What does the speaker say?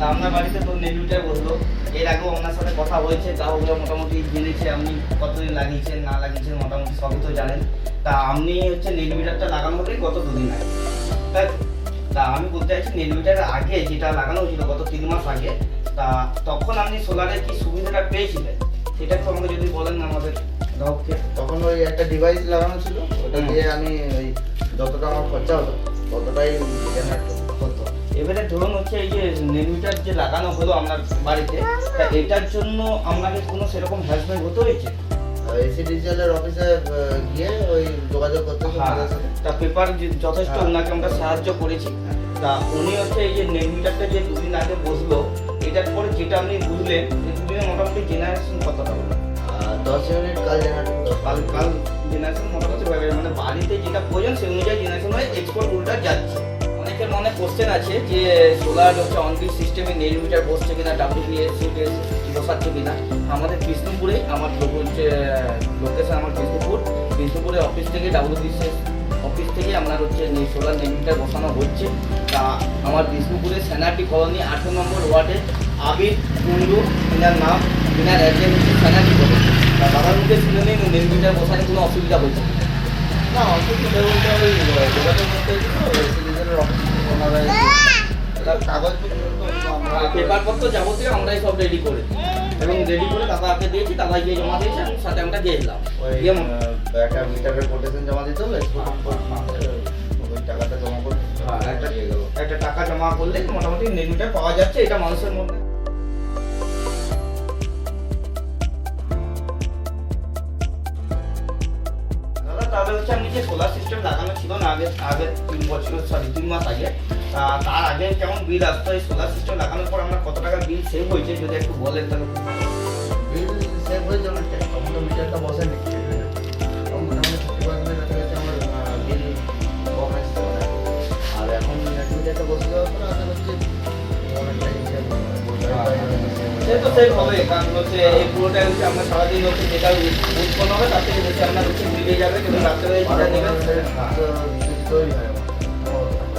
তা আপনার বাড়িতে তো নেভিটাই বলল। এর আগেও আপনার সাথে কথা হয়েছে তা ওগুলো মোটামুটি জেনেছে আপনি কতদিন লাগিয়েছেন না লাগিয়েছেন মোটামুটি সবই তো জানেন। তা আপনি হচ্ছে নেভিটারটা লাগানো হলেই গত দুদিন আগে। তাই তা আমি বলতে চাইছি নেভিটার আগে যেটা লাগানো হয়েছিল গত তিন মাস আগে তা তখন আপনি সোলারের কি সুবিধাটা পেয়েছিলেন? সেটা একটু আমাকে যদি বলেন আমাদের গ্রাহককে। তখন ওই একটা ডিভাইস লাগানো ছিল ওটা দিয়ে আমি ওই যতটা আমার খরচা হতো ততটাই জেনারেট এবারে ধরুন হচ্ছে এই যে নেট মিটার যে লাগানো হলো আপনার বাড়িতে তা এটার জন্য আপনাকে কোনো সেরকম হ্যারাসমেন্ট হতে হয়েছে? এসি ডিজিটালের অফিসে গিয়ে ওই যোগাযোগ করতে হ্যাঁ, তা পেপার যথেষ্ট হ্যাঁ। ওনাকে আমরা সাহায্য করেছি। তা উনি হচ্ছে এই যে নেমিটারটা যে দুদিন আগে বসল এটার পরে যেটা আপনি বুঝলেন যে দুদিনে মোটামুটি জেনারেশন কতটা? হলো দশ ইউনিট কাল জেনারেট কাল কাল জেনারেশন মোটামুটি মানে বাড়িতে যেটা প্রয়োজন সেই অনুযায়ী জেনারেশন হয়ে এক্সপোর্ট উল্টা যাচ্ছে। কোশ্চেন আছে যে সোলার হচ্ছে অনগ্রিড সিস্টেমে নেট মিটার বসছে কিনা ডাব্লিউবিএসসি বসাচ্ছে কিনা, আমাদের বিষ্ণুপুরে, আমার হচ্ছে লোকেশন আমার বিষ্ণুপুর বিষ্ণুপুরের অফিস থেকে ডাব্লিউবিএসএস অফিস থেকে আপনার হচ্ছে সোলার নেট মিটার বসানো হচ্ছে। তা আমার বিষ্ণুপুরে সেনাটি কলোনি আঠেরো নম্বর ওয়ার্ডে আবির কুন্ডু এনার নাম এনার অ্যাড্রেস হচ্ছে সেনাটি কলোনি তা বাবার মুখে শুনে নিন নেট মিটার বসাতে কোনো অসুবিধা হচ্ছে না। অসুবিধা বলতে ওই যোগাযোগ করতে পেপারপত্র যাবতীয় আমরাই সব রেডি করে এবং রেডি করে দাদাকে দিয়েছি দাদা গিয়ে জমা দিয়েছে সাথে আমরা দিয়ে দিলাম ওই দিয়ে মো- আহ, একটা মিটারের কোটেশন জমা দিতে হবে ওই টাকাটা জমা করতে হ্যাঁ, একটা একটা টাকা জমা করলে মোটামুটি নেট মিটার পাওয়া যাচ্ছে এটা মানুষের মধ্যে। তাহলে হচ্ছে যে সোলার সিস্টেম লাগানো ছিল না আগে আগে তিন বছর সরি তিন মাস আগে তার আগে কেমন বিল আসতো এই সোলার সিস্টেম সেভ হয়েছে যদি একটু বলেন তাহলে। বিল সেভ হয়ে যাবে তখন তো মিটারটা বসেনি তখন মোটামুটি ফিফটি পার্সেন্টের কাছাকাছি আমার বিল কম আসছে মানে। আর এখন নেট মিটারটা বসে দেওয়ার পর আশা করছি অনেকটাই সে তো সেই হবে কারণ হচ্ছে এই পুরোটাই হচ্ছে আপনার সারাদিন হচ্ছে যেটা উৎপন্ন হবে তার থেকে বেশি আপনার হচ্ছে মিলে যাবে কিন্তু রাত্রে যেটা নেবেন তৈরি হয় আমার